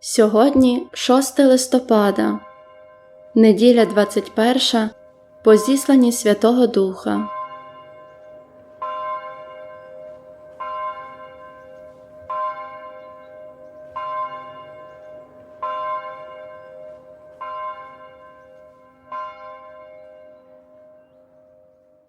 Сьогодні 6 листопада, неділя 21 по зісланні Святого Духа.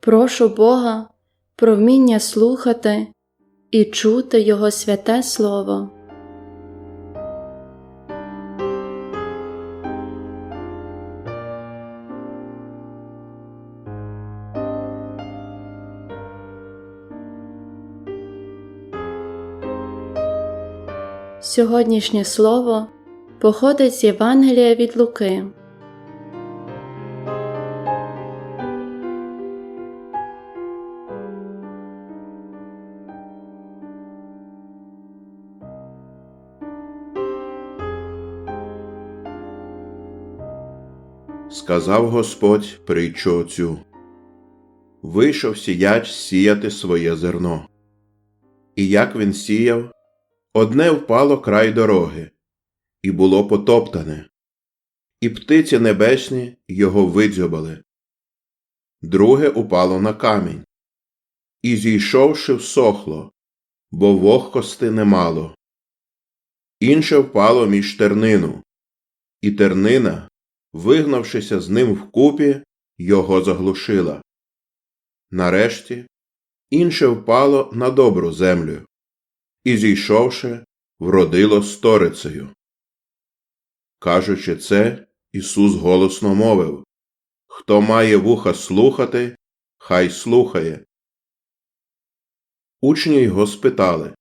Прошу Бога про вміння слухати і чути Його святе Слово. Сьогоднішнє слово походить з Євангелія від Луки. Сказав Господь притчу оцю. Вийшов сіяч сіяти своє зерно. І як він сіяв, одне впало край дороги, і було потоптане, і птиці небесні його видзьобали. Друге упало на камінь, і зійшовши всохло, бо вогкости немало. Інше впало між тернину, і тернина, вигнавшися з ним вкупі, його заглушила. Нарешті інше впало на добру землю, і, зійшовши, вродило сторицею. Кажучи це, Ісус голосно мовив Хто має вуха слухати, хай слухає. Учні його спитали,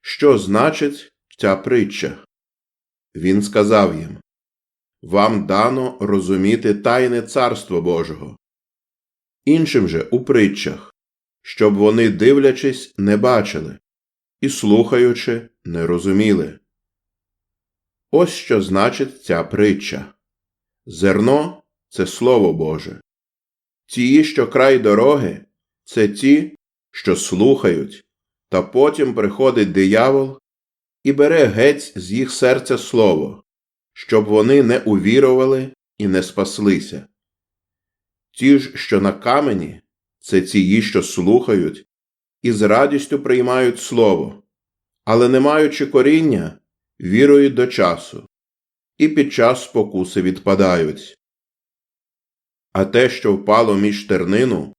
що значить ця притча? Він сказав їм Вам дано розуміти тайне Царство Божого. Іншим же у притчах, щоб вони, дивлячись, не бачили, і слухаючи, не розуміли. Ось що значить ця притча. Зерно це Слово Боже. Ті, що край дороги, це ті, що слухають, та потім приходить диявол і бере геть з їх серця слово, щоб вони не увірували і не спаслися. Ті ж, що на камені, це ті, що слухають і з радістю приймають слово, але не маючи коріння, вірують до часу, і під час спокуси відпадають. А те, що впало між тернину,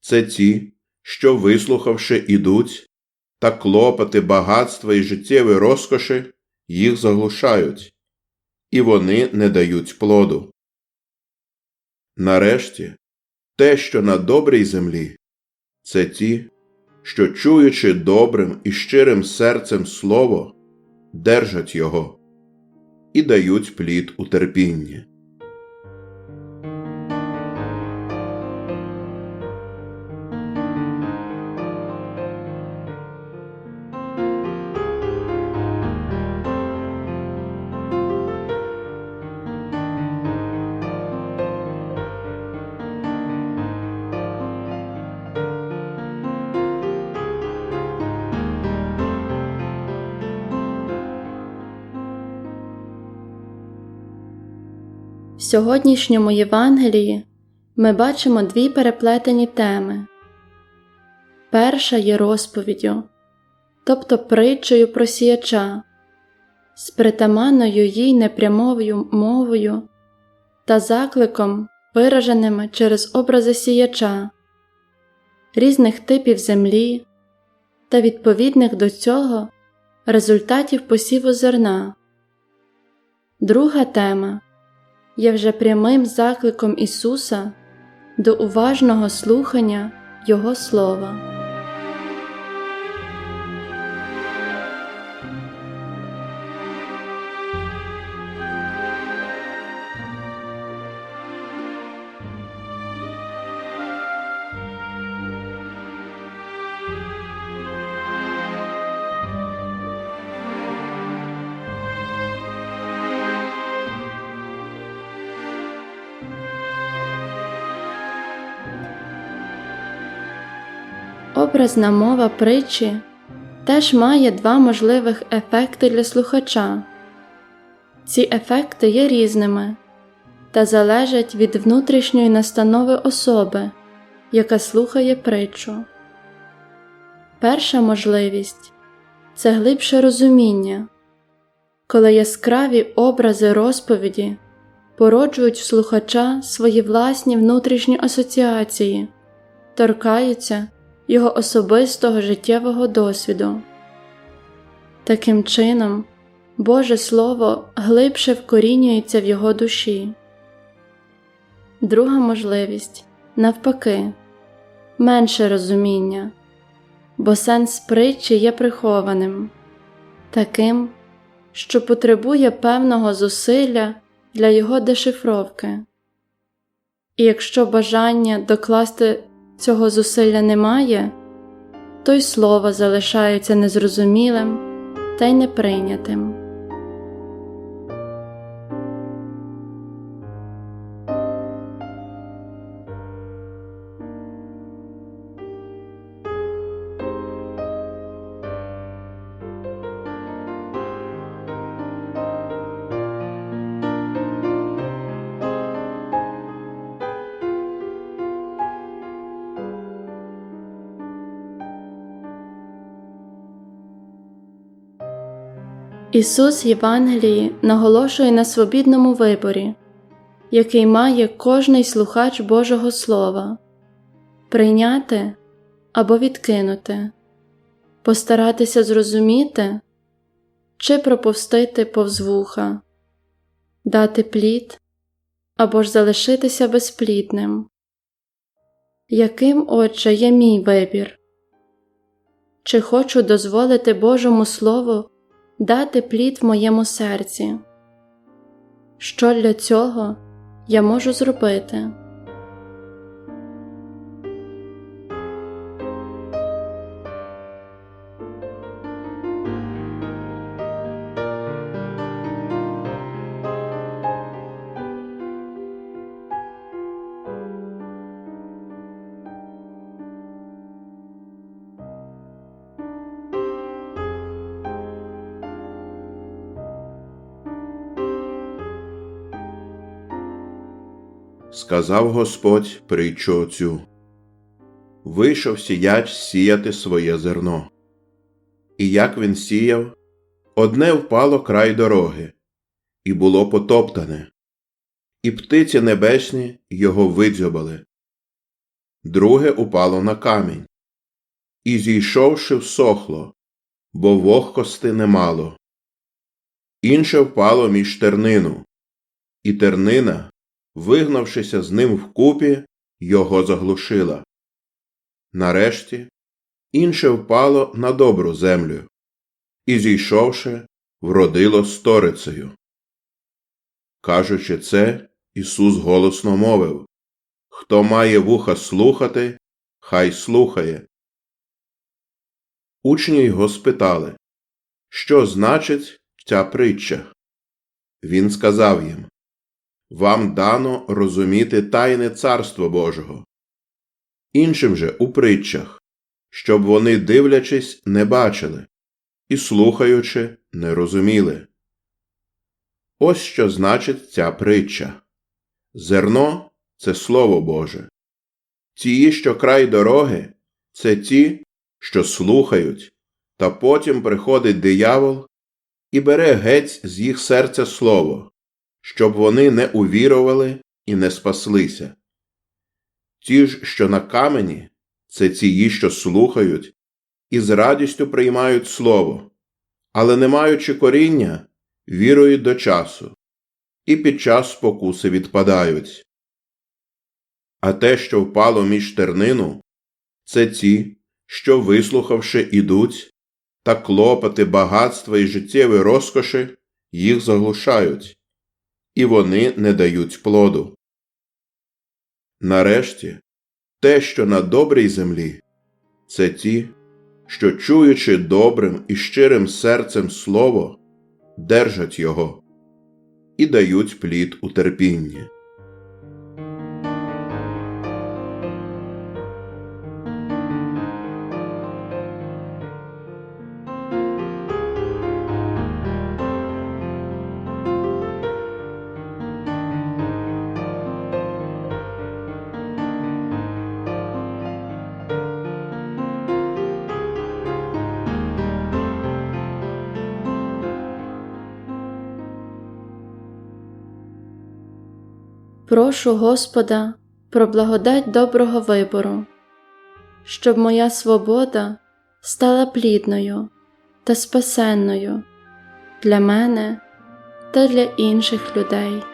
це ті, що, вислухавши, ідуть, та клопоти багатства і життєві розкоші їх заглушають, і вони не дають плоду. Нарешті, те, що на добрій землі, це ті, що, чуючи добрим і щирим серцем слово, держать його і дають плід у терпінні. Сьогоднішньому Євангелії ми бачимо дві переплетені теми. Перша є розповіддю, тобто притчею про сіяча, з притаманною їй непрямовою мовою та закликом, вираженими через образи сіяча, різних типів землі та відповідних до цього результатів посіву зерна. Друга тема є вже прямим закликом Ісуса до уважного слухання Його Слова. Образна мова притчі теж має два можливих ефекти для слухача. Ці ефекти є різними та залежать від внутрішньої настанови особи, яка слухає притчу. Перша можливість це глибше розуміння, коли яскраві образи розповіді породжують в слухача свої власні внутрішні асоціації, торкаються його особистого життєвого досвіду. Таким чином, Боже Слово глибше вкорінюється в його душі. Друга можливість навпаки, менше розуміння, бо сенс притчі є прихованим, таким, що потребує певного зусилля для його дешифровки. І якщо бажання докласти цього зусилля немає, то й слово залишається незрозумілим та й неприйнятим. Ісус в Євангелії наголошує на свобідному виборі, який має кожний слухач Божого Слова прийняти або відкинути, постаратися зрозуміти чи пропустити повз вуха, дати плід або ж залишитися безплідним. Яким, Отже, є мій вибір? Чи хочу дозволити Божому Слову дати плід в моєму серці? Що для цього я можу зробити? Сказав Господь притчу оцю. Вийшов сіяч сіяти своє зерно. І як він сіяв, одне впало край дороги, і було потоптане, і птиці небесні його видзьобали. Друге упало на камінь, і, зійшовши, всохло, бо вогкости немало. Інше впало між тернину, і тернина, вигнавшися з ним вкупі, його заглушила. Нарешті інше впало на добру землю і, зійшовши, вродило сторицею. Кажучи це, Ісус голосно мовив Хто має вуха слухати, хай слухає. Учні його спитали, що значить ця притча? Він сказав їм Вам дано розуміти тайне Царство Божого. Іншим же у притчах, щоб вони, дивлячись, не бачили і, слухаючи, не розуміли. Ось що значить ця притча. Зерно це Слово Боже. Ті, що край дороги, це ті, що слухають, та потім приходить диявол і бере геть з їх серця слово, щоб вони не увірували і не спаслися. Ті ж, що на камені, це ті, що слухають і з радістю приймають слово, але, не маючи коріння, вірують до часу, і під час спокуси відпадають. А те, що впало між тернину, це ті, що, вислухавши, ідуть, та клопоти багатства і життєві розкоші їх заглушають, і вони не дають плоду. Нарешті, те, що на добрій землі, це ті, що, чуючи добрим і щирим серцем слово, держать його і дають плід у терпінні. Прошу Господа про благодать доброго вибору, щоб моя свобода стала плідною та спасенною для мене та для інших людей.